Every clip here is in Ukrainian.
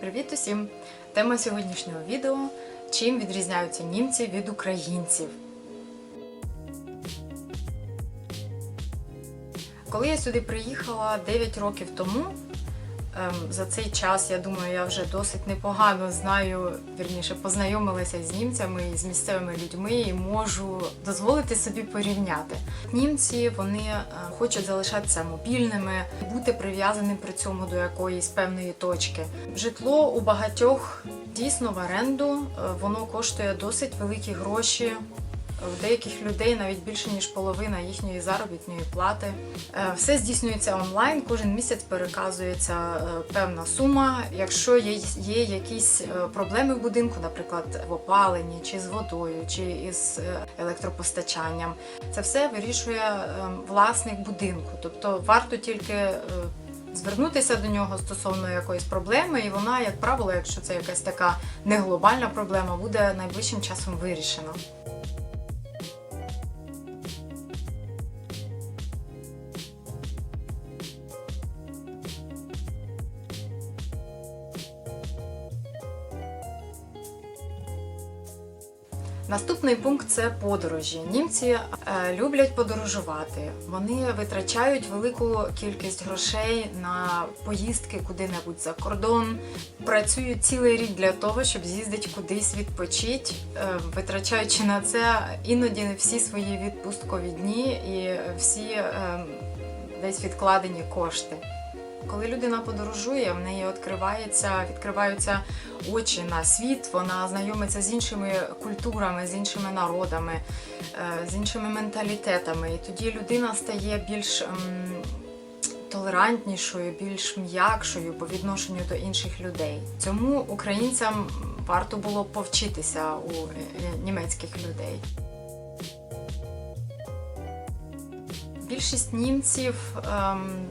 Привіт усім! Тема сьогоднішнього відео чим відрізняються німці від українців. Коли я сюди приїхала 9 років тому, за цей час, я думаю, я вже досить непогано знаю, вірніше, познайомилася з німцями і з місцевими людьми і можу дозволити собі порівняти. Німці вони е, хочуть залишатися мобільними, бути прив'язаним при цьому до якоїсь певної точки. Житло у багатьох дійсно в оренду, е, воно коштує досить великі гроші. У деяких людей навіть більше ніж половина їхньої заробітної плати. Е, Все здійснюється онлайн. Кожен місяць переказується е, певна сума. Якщо є, є якісь е, проблеми в будинку, наприклад, в опаленні, чи з водою, чи із е, електропостачанням, це все вирішує е, власник будинку. Тобто варто тільки е, звернутися до нього стосовно якоїсь проблеми, і вона, як правило, якщо це якась така не глобальна проблема, буде найближчим часом вирішена. Наступний пункт це подорожі. Німці е, люблять подорожувати. Вони витрачають велику кількість грошей на поїздки куди-небудь за кордон. Працюють цілий рік для того, щоб з'їздити кудись відпочити, е, витрачаючи на це іноді всі свої відпусткові дні і всі е, десь відкладені кошти. Коли людина подорожує, в неї відкривається, відкриваються очі на світ, вона знайомиться з іншими культурами, з іншими народами, е, з іншими менталітетами. І тоді людина стає більш ем, толерантнішою, більш м'якшою по відношенню до інших людей. Цьому українцям варто було повчитися у е, німецьких людей. Більшість німців ем,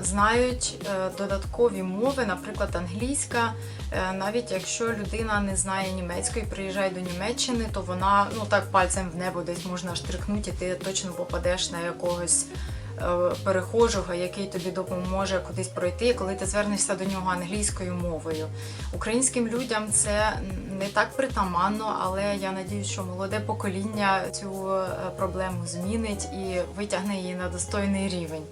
знають е, додаткові мови, наприклад, англійська. Е, навіть якщо людина не знає німецької, приїжджає до Німеччини, то вона ну так пальцем в небо десь можна штрикнути, і ти точно попадеш на якогось е, перехожого, який тобі допоможе кудись пройти, коли ти звернешся до нього англійською мовою. Українським людям це не так притаманно, але я надію, що молоде покоління цю проблему змінить і витягне її на достойний рівень.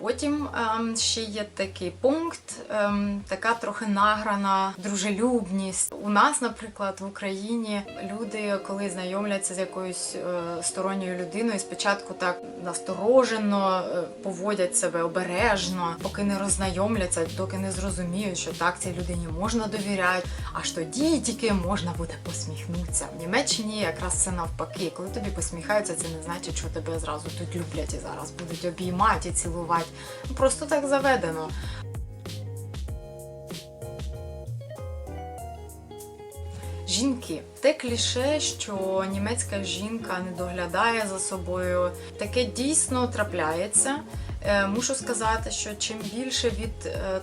Потім ем, ще є такий пункт, ем, така трохи награна дружелюбність. У нас, наприклад, в Україні люди, коли знайомляться з якоюсь е, сторонньою людиною, спочатку так насторожено е, поводять себе обережно, поки не роззнайомляться, доки не зрозуміють, що так цій людині можна довіряти, аж тоді тільки можна буде посміхнутися. В Німеччині якраз це навпаки. Коли тобі посміхаються, це не значить, що тебе зразу тут люблять і зараз будуть обіймати і цілувати. Просто так заведено. Жінки. Те кліше, що німецька жінка не доглядає за собою, таке дійсно трапляється. Е, Мушу сказати, що чим більше від е,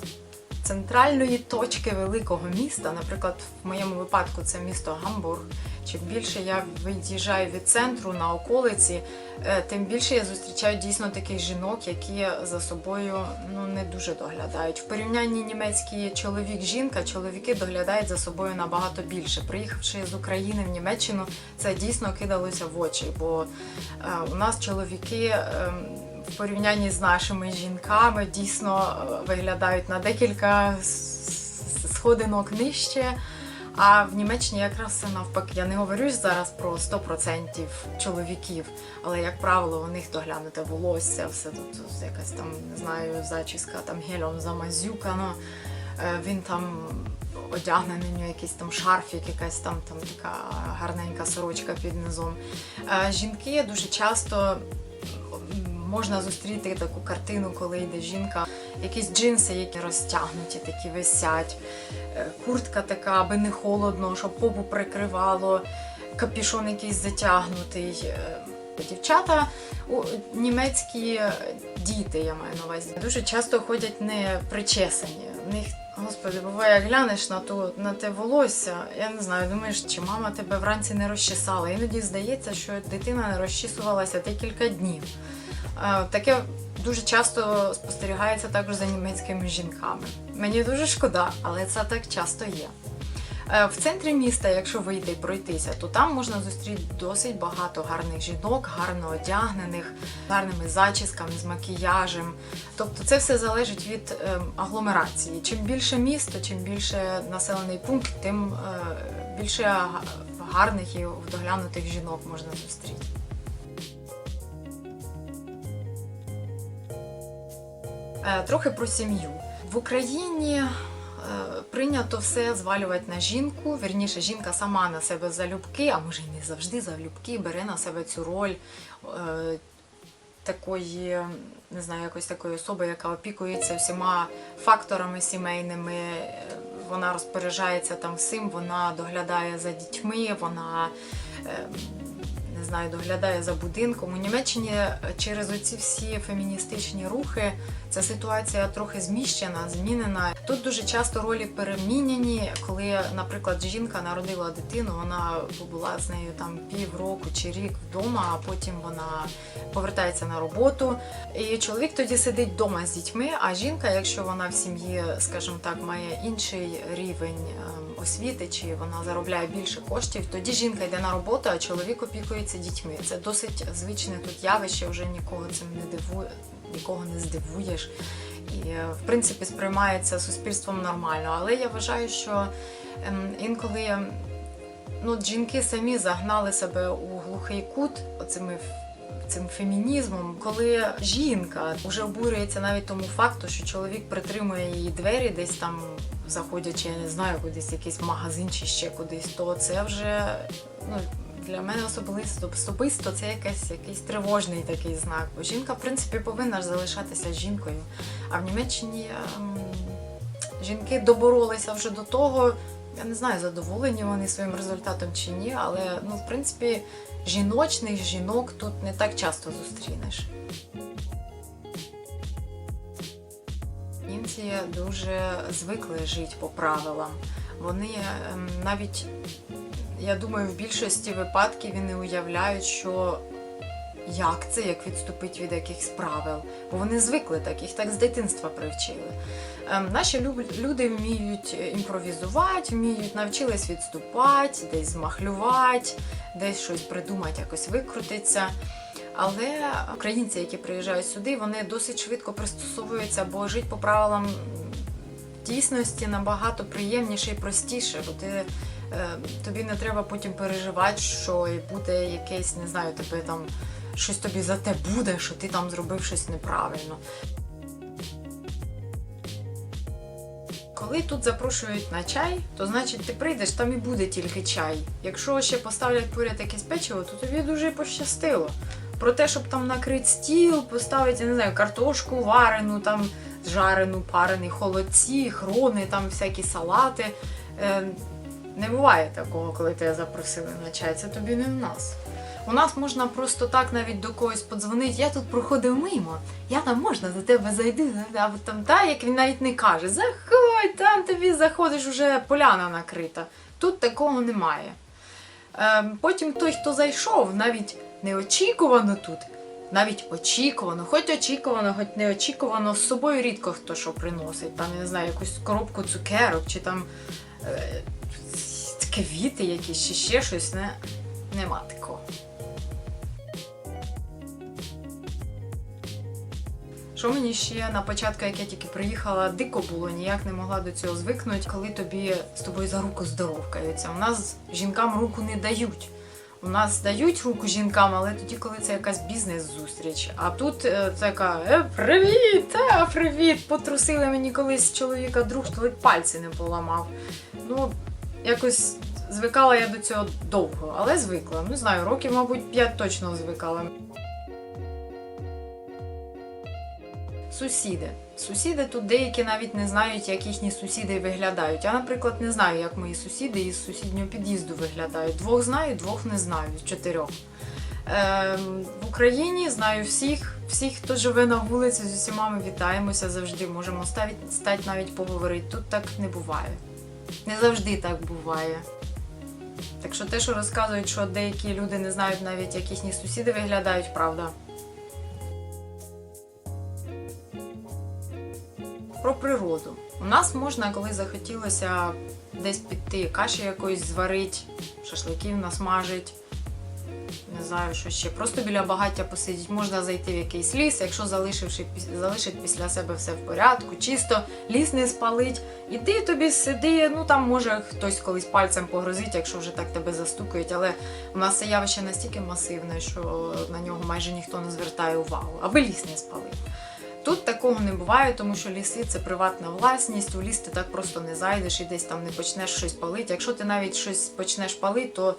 центральної точки великого міста, наприклад, в моєму випадку це місто Гамбург, чим більше я від'їжджаю від центру на околиці, е, тим більше я зустрічаю дійсно таких жінок, які за собою ну не дуже доглядають. В порівнянні німецький чоловік-жінка, чоловіки доглядають за собою набагато більше. Приїхавши з України в Німеччину, це дійсно кидалося в очі, бо е, у нас чоловіки. В порівнянні з нашими жінками дійсно е, виглядають на декілька сходинок нижче. А в Німеччині якраз це навпаки. Я не говорю зараз про 100% чоловіків, але як правило, у них доглянуте волосся, все тут якась там, не знаю, зачіска там гелем замазюкано. Е, Він там одягне на нього якийсь там шарфік, якась там, там така гарненька сорочка під низом. Е, Жінки дуже часто можна зустріти таку картину, коли йде жінка, якісь джинси, які розтягнуті, такі висять, е, куртка така, аби не холодно, щоб попу прикривало, капішон якийсь затягнутий. Е, Дівчата, німецькі діти, я маю на увазі, дуже часто ходять не причесані. У них, господи, буває, глянеш на ту на те волосся, я не знаю, думаєш, чи мама тебе вранці не розчесала. Іноді здається, що дитина не розчісувалася декілька днів. Е, Таке дуже часто спостерігається також за німецькими жінками. Мені дуже шкода, але це так часто є. Е, В центрі міста, якщо вийти і пройтися, то там можна зустріти досить багато гарних жінок, гарно одягнених, гарними зачісками, з макіяжем. Тобто це все залежить від е, агломерації. Чим більше місто, чим більше населений пункт, тим більше гарних і вдоглянутих жінок можна зустріти. Трохи про сім'ю. В Україні е, прийнято все звалювати на жінку. Вірніше, жінка сама на себе залюбки, а може й не завжди залюбки, бере на себе цю роль е, такої, не знаю, якось такої особи, яка опікується всіма факторами сімейними. Е, Вона розпоряджається там всім, вона доглядає за дітьми, вона. Знаю, доглядає за будинком. У Німеччині е, через оці всі феміністичні рухи ця ситуація трохи зміщена, змінена. Тут дуже часто ролі переміняні, коли, наприклад, жінка народила дитину, вона побула з нею там півроку чи рік вдома, а потім вона повертається на роботу. І чоловік тоді сидить вдома з дітьми, а жінка, якщо вона в сім'ї, скажімо так, має інший рівень ем, освіти, чи вона заробляє більше коштів, тоді жінка йде на роботу, а чоловік опікується дітьми. Це досить звичне тут явище, вже нікого цим не дивує, нікого не здивуєш. І е, в принципі сприймається суспільством нормально. Але я вважаю, що ем, інколи ну, жінки самі загнали себе у глухий кут оцими цим фемінізмом, коли жінка вже обурюється навіть тому факту, що чоловік притримує її двері, десь там заходячи, я не знаю, кудись якийсь магазин чи ще кудись, то це вже ну. Для мене особисто особисто це якийсь, якийсь тривожний такий знак. Бо жінка, в принципі, повинна ж залишатися жінкою. А в Німеччині ем, жінки доборолися вже до того. Я не знаю, задоволені вони своїм результатом чи ні, але ну, в принципі, жіночних жінок тут не так часто зустрінеш. Німці дуже звикли жити по правилам. Вони ем, навіть, я думаю, в більшості випадків вони уявляють, що як це, як відступити від якихось правил. Бо вони звикли так, їх так з дитинства привчили. Ем, Наші люди вміють імпровізувати, вміють навчились відступати, десь змахлювати, десь щось придумати, якось викрутитися. Але українці, які приїжджають сюди, вони досить швидко пристосовуються, бо жити по правилам дійсності набагато приємніше і простіше, бо ти, е, тобі не треба потім переживати, що і буде якесь, не знаю, тебе там щось тобі за те буде, що ти там зробив щось неправильно. Коли тут запрошують на чай, то значить ти прийдеш, там і буде тільки чай. Якщо ще поставлять поряд якесь печиво, то тобі дуже пощастило. Про те, щоб там накрити стіл, поставити, я не знаю, картошку варену, там жарену, парений, холодці, хрони, там всякі салати. Е, не буває такого, коли тебе запросили на чай. Це тобі не в нас. У нас можна просто так навіть до когось подзвонити. Я тут проходив мимо. Я там можна до тебе зайду, а там та, як він навіть не каже, заходь, там тобі заходиш, уже поляна накрита. Тут такого немає. Ем, потім той, хто зайшов, навіть неочікувано тут, навіть очікувано, хоч очікувано, хоч неочікувано, з собою рідко хто що приносить. Там, я не знаю, якусь коробку цукерок, чи там е, квіти якісь, чи ще щось. Не, нема такого. Що мені ще на початку, як я тільки приїхала, дико було, ніяк не могла до цього звикнути, коли тобі з тобою за руку здоровкаються. У нас жінкам руку не дають. У нас дають руку жінкам, але тоді, коли це якась бізнес-зустріч. А тут е, така е, привіт, та, привіт! Потрусили мені колись чоловіка друг, ледь пальці не поламав. Ну, якось звикала я до цього довго, але звикла. Не знаю, років, мабуть, 5 точно звикала. Сусіди. Сусіди тут деякі навіть не знають, як їхні сусіди виглядають. Я, наприклад, не знаю, як мої сусіди із сусіднього під'їзду виглядають. Двох знаю, двох не знаю чотирьох. Ем, в Україні знаю всіх, всіх, хто живе на вулиці, з усіма ми вітаємося завжди. Можемо стати, стати навіть поговорити. Тут так не буває. Не завжди так буває. Так що те, що розказують, що деякі люди не знають навіть, як їхні сусіди виглядають, правда. Про природу. У нас можна, коли захотілося десь піти, каші якоїсь зварити, шашликів насмажить. Не знаю, що ще. Просто біля багаття посидіти. Можна зайти в якийсь ліс, якщо залишивши залишить після себе все в порядку, чисто, ліс не спалить. І ти тобі сиди, ну там може хтось колись пальцем погрозить, якщо вже так тебе застукають. Але у нас це явище настільки масивне, що на нього майже ніхто не звертає увагу, аби ліс не спалив. Тут такого не буває, тому що ліси це приватна власність. У ліс ти так просто не зайдеш і десь там не почнеш щось палити. Якщо ти навіть щось почнеш палити, то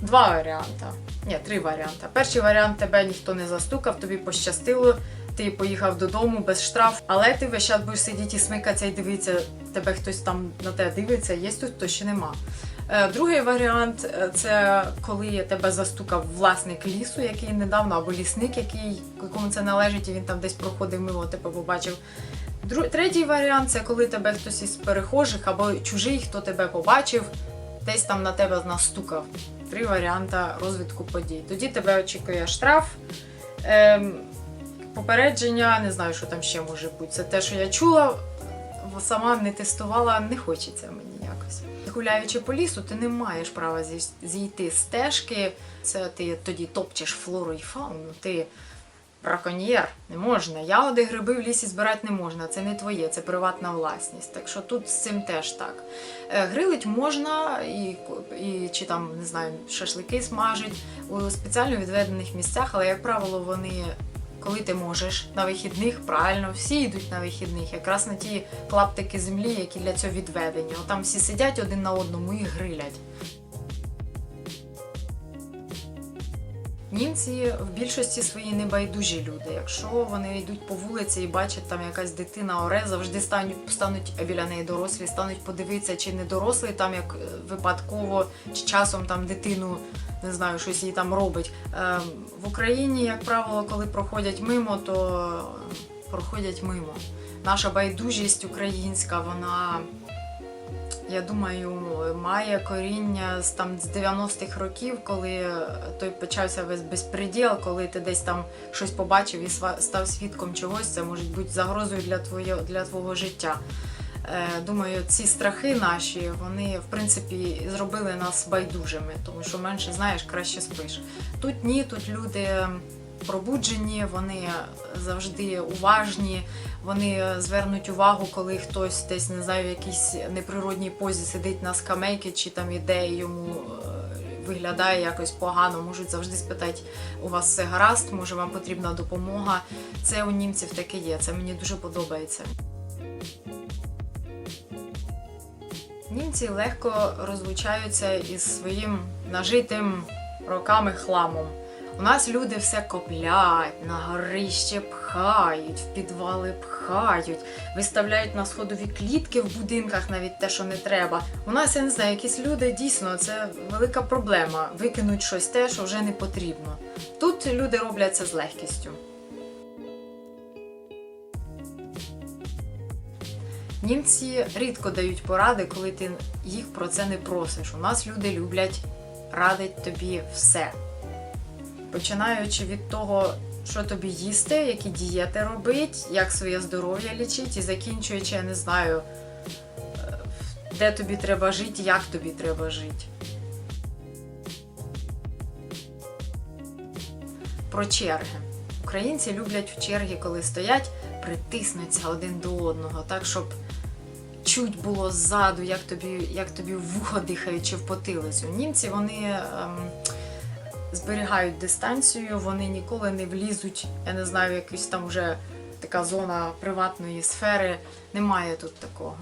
два варіанти. Ні, три варіанти. Перший варіант тебе ніхто не застукав, тобі пощастило, ти поїхав додому без штрафу, але ти весь час будеш сидіти і смикатися і дивитися, тебе хтось там на тебе дивиться, є тут, то ще нема. Е, Другий варіант е, це коли тебе застукав власник лісу, який недавно, або лісник, який якому це належить, і він там десь проходив мимо, тебе побачив. Дру- Третій варіант це коли тебе хтось із перехожих або чужий, хто тебе побачив, десь там на тебе настукав. Три варіанти розвитку подій. Тоді тебе очікує штраф, ем, попередження, не знаю, що там ще може бути. Це те, що я чула, сама не тестувала, не хочеться мені. Гуляючи по лісу, ти не маєш права зійти стежки. Це ти тоді топчеш флору і фауну. Ти браконьєр, не можна. Ягоди, гриби в лісі збирати не можна. Це не твоє, це приватна власність. Так що тут з цим теж так. Е, Грилить можна і, і чи там не знаю, шашлики смажить у спеціально відведених місцях, але як правило, вони. Коли ти можеш на вихідних, правильно, всі йдуть на вихідних, якраз на ті клаптики землі, які для цього відведені. Там всі сидять один на одному і грилять. Німці в більшості своїй небайдужі люди. Якщо вони йдуть по вулиці і бачать там якась дитина оре, завжди стануть, стануть біля неї дорослі, стануть подивитися, чи не дорослий там як е, випадково, чи часом там дитину не знаю, щось їй там робить. Ем, в Україні, як правило, коли проходять мимо, то проходять мимо. Наша байдужість українська, вона. Я думаю, має коріння з там з 90-х років, коли той почався весь безпреділ, коли ти десь там щось побачив і став свідком чогось, це може бути загрозою для твоє, для твого життя. Е, Думаю, ці страхи наші, вони в принципі зробили нас байдужими, тому що менше знаєш, краще спиш. Тут ні, тут люди пробуджені, вони завжди уважні, вони звернуть увагу, коли хтось десь не знаю, в якійсь неприродній позі сидить на скамейці, чи там іде йому е, виглядає якось погано. Можуть завжди спитати, у вас все гаразд, може вам потрібна допомога. Це у німців таке є. Це мені дуже подобається. Німці легко розлучаються із своїм нажитим роками хламом. У нас люди все коплять, на горище пхають, в підвали пхають, виставляють на сходові клітки в будинках, навіть те, що не треба. У нас я не знаю, якісь люди дійсно це велика проблема. Викинуть щось те, що вже не потрібно. Тут люди роблять це з легкістю. Німці рідко дають поради, коли ти їх про це не просиш. У нас люди люблять радить тобі все. Починаючи від того, що тобі їсти, які дієти робити, як своє здоров'я лічити, і закінчуючи, я не знаю, е, де тобі треба жити, як тобі треба жити. Про черги. Українці люблять в черги, коли стоять, притиснуться один до одного, так, щоб чуть було ззаду, як тобі, як тобі вухо дихають чи в потилицю. Німці вони ем, зберігають дистанцію, вони ніколи не влізуть, я не знаю, якась там вже така зона приватної сфери. Немає тут такого.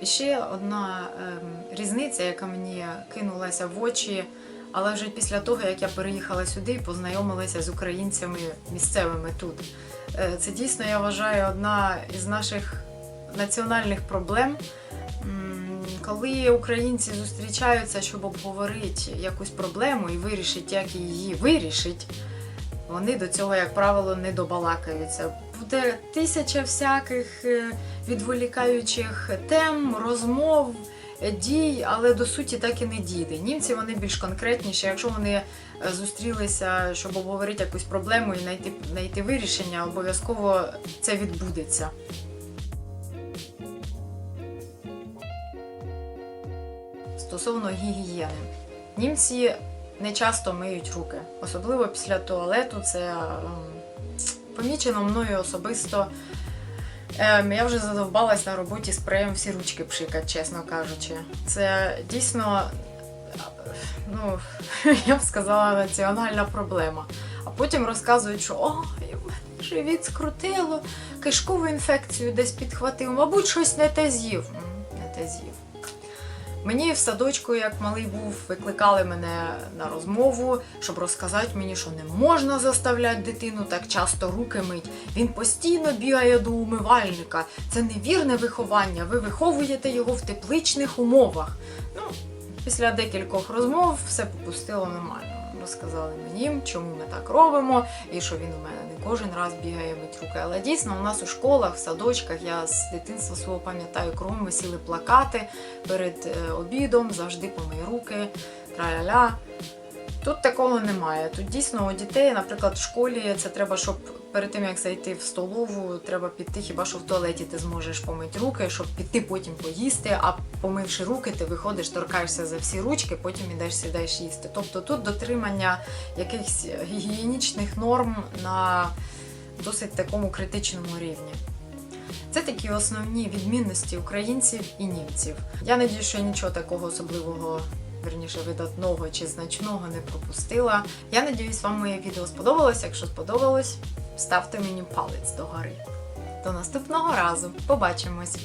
І ще одна ем, різниця, яка мені кинулася в очі, але вже після того, як я переїхала сюди і познайомилася з українцями місцевими тут. Е, Це дійсно, я вважаю, одна із наших національних проблем. Коли українці зустрічаються, щоб обговорити якусь проблему і вирішити, як її вирішить, вони до цього, як правило, не добалакаються. Буде тисяча всяких е, відволікаючих тем, розмов, дій, але до суті так і не дійде. Німці вони більш конкретніші. Якщо вони е, зустрілися, щоб обговорити якусь проблему і знайти, знайти вирішення, обов'язково це відбудеться. Стосовно гігієни. Німці не часто миють руки, особливо після туалету. Це ем, помічено мною особисто. Ем, я вже задовбалась на роботі спреєм всі ручки пшикати, чесно кажучи. Це дійсно, е, ну, я б сказала, національна проблема. А потім розказують, що о, живіт скрутило, кишкову інфекцію десь підхватив, мабуть, щось не те з'їв. Не те з'їв. Мені в садочку, як малий був, викликали мене на розмову, щоб розказати мені, що не можна заставляти дитину так часто руки мить. Він постійно бігає до умивальника. Це невірне виховання. Ви виховуєте його в тепличних умовах. Ну, після декількох розмов все попустило нормально. Розказали мені, чому ми так робимо, і що він у мене не кожен раз бігає мить руки. Але дійсно у нас у школах, в садочках, я з дитинства свого пам'ятаю, кругом висіли плакати перед е, обідом, завжди помий руки, траля-ля. Тут такого немає. Тут дійсно у дітей, наприклад, в школі це треба, щоб перед тим як зайти в столову, треба піти, хіба що в туалеті ти зможеш помити руки, щоб піти потім поїсти, а помивши руки, ти виходиш, торкаєшся за всі ручки, потім ідеш, сідаєш їсти. Тобто тут дотримання якихось гігієнічних норм на досить такому критичному рівні. Це такі основні відмінності українців і німців. Я надію, що нічого такого особливого, верніше видатного чи значного не пропустила. Я надіюсь, вам моє відео сподобалось. Якщо сподобалось, ставте мені палець догори. До наступного разу. Побачимось!